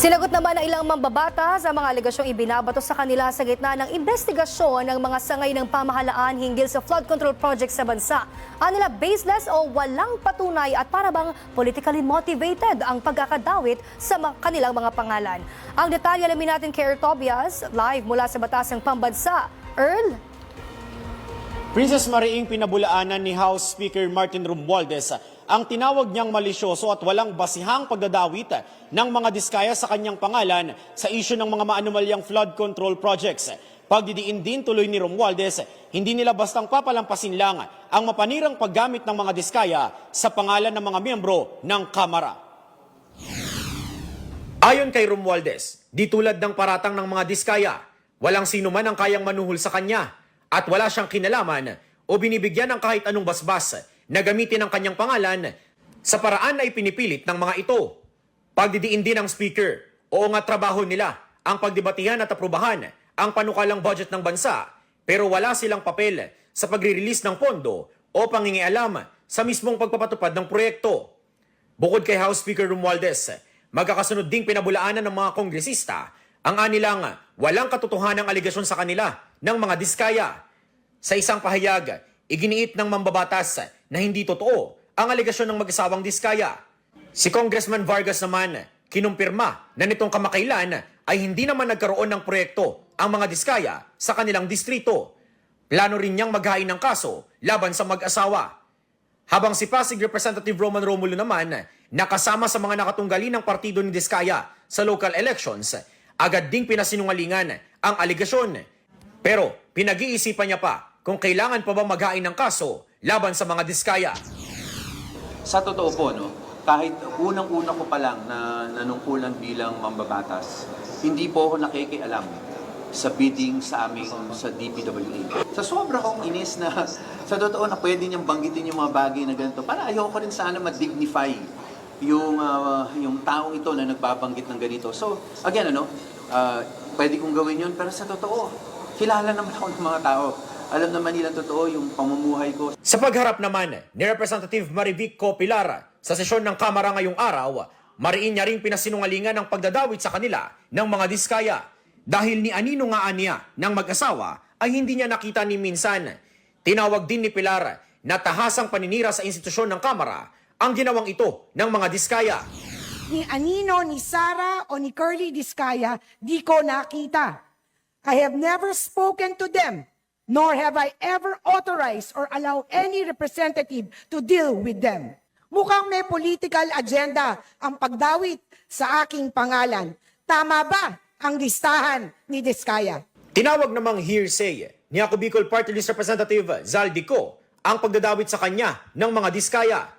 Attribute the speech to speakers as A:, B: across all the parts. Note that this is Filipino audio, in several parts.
A: Sinagot naman ng ilang mambabata sa mga alegasyong ibinabato sa kanila sa gitna ng investigasyon ng mga sangay ng pamahalaan hinggil sa flood control project sa bansa. Anila baseless o walang patunay at parabang politically motivated ang pagkakadawit sa kanilang mga pangalan. Ang detalye alamin natin kay Earl Tobias, live mula sa Batasang Pambansa. Earl?
B: Princess Mariing pinabulaanan ni House Speaker Martin Romualdez ang tinawag niyang malisyoso at walang basihang pagdadawit ng mga diskaya sa kanyang pangalan sa isyu ng mga maanumalyang flood control projects. Pagdidiin din tuloy ni Romualdez, hindi nila bastang papalampasin lang ang mapanirang paggamit ng mga diskaya sa pangalan ng mga miyembro ng Kamara. Ayon kay Romualdez, di tulad ng paratang ng mga diskaya, walang sino man ang kayang manuhol sa kanya at wala siyang kinalaman o binibigyan ng kahit anong basbas na gamitin ang kanyang pangalan sa paraan na ipinipilit ng mga ito. Pagdidiin din ng speaker, oo nga trabaho nila ang pagdebatihan at aprubahan ang panukalang budget ng bansa pero wala silang papel sa pagre-release ng pondo o pangingialam sa mismong pagpapatupad ng proyekto. Bukod kay House Speaker Romualdez, magkakasunod ding pinabulaanan ng mga kongresista ang anilang walang katotohanang aligasyon sa kanila ng mga diskaya. Sa isang pahayag, iginiit ng mambabatas na hindi totoo ang aligasyon ng mag-asawang diskaya. Si Congressman Vargas naman, kinumpirma na nitong kamakailan ay hindi naman nagkaroon ng proyekto ang mga diskaya sa kanilang distrito. Plano rin niyang maghain ng kaso laban sa mag-asawa. Habang si Pasig Representative Roman Romulo naman, nakasama sa mga nakatunggali ng partido ni Diskaya sa local elections, agad ding pinasinungalingan ang aligasyon. Pero pinag-iisipan niya pa kung kailangan pa ba maghain ng kaso laban sa mga Diskaya.
C: Sa totoo po, no, kahit unang-una ko pa lang na nanungkulan bilang mambabatas, hindi po ako nakikialam sa bidding sa aming sa DPWA. Sa sobra kong inis na sa totoo na pwede niyang banggitin yung mga bagay na ganito. Para ayoko rin sana ma-dignify yung, ah, yung taong ito na nagbabanggit ng ganito. So, again, ano, ah, pwede kong gawin yun, pero sa totoo, kilala naman ako ng mga tao. Alam naman nila totoo yung pamumuhay ko.
B: Sa pagharap naman ni Representative Marivic Copilar sa sesyon ng Kamara ngayong araw, mariin niya ring pinasinungalingan ang pagdadawit sa kanila ng mga diskaya. Dahil ni Anino nga aniya ng mag-asawa ay hindi niya nakita ni minsan. Tinawag din ni Pilar na tahasang paninira sa institusyon ng Kamara ang ginawang ito ng mga diskaya.
D: ni Anino, ni Sara, o ni Curly Discaya, di ko nakita. I have never spoken to them, nor have I ever authorized or allowed any representative to deal with them. Mukhang may political agenda ang pagdawit sa aking pangalan. Tama ba ang listahan ni Discaya?
B: Tinawag namang hearsay ni ako Party List Representative Zaldico ang pagdadawit sa kanya ng mga diskaya.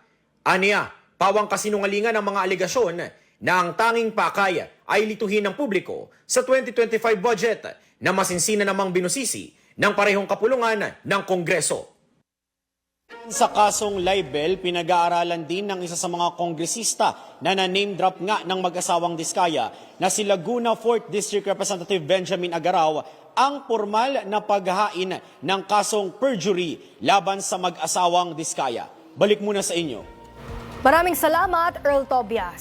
B: Aniya, pawang kasinungalingan ng mga aligasyon na ang tanging pakay ay lituhin ng publiko sa 2025 budget na masinsina namang binusisi ng parehong kapulungan ng Kongreso. Sa kasong libel, pinag-aaralan din ng isa sa mga kongresista na na-name drop nga ng mag-asawang Diskaya na si Laguna 4th District Representative Benjamin Agaraw ang formal na paghain ng kasong perjury laban sa mag-asawang Diskaya. Balik muna sa inyo.
A: Maraming salamat, Earl Tobias.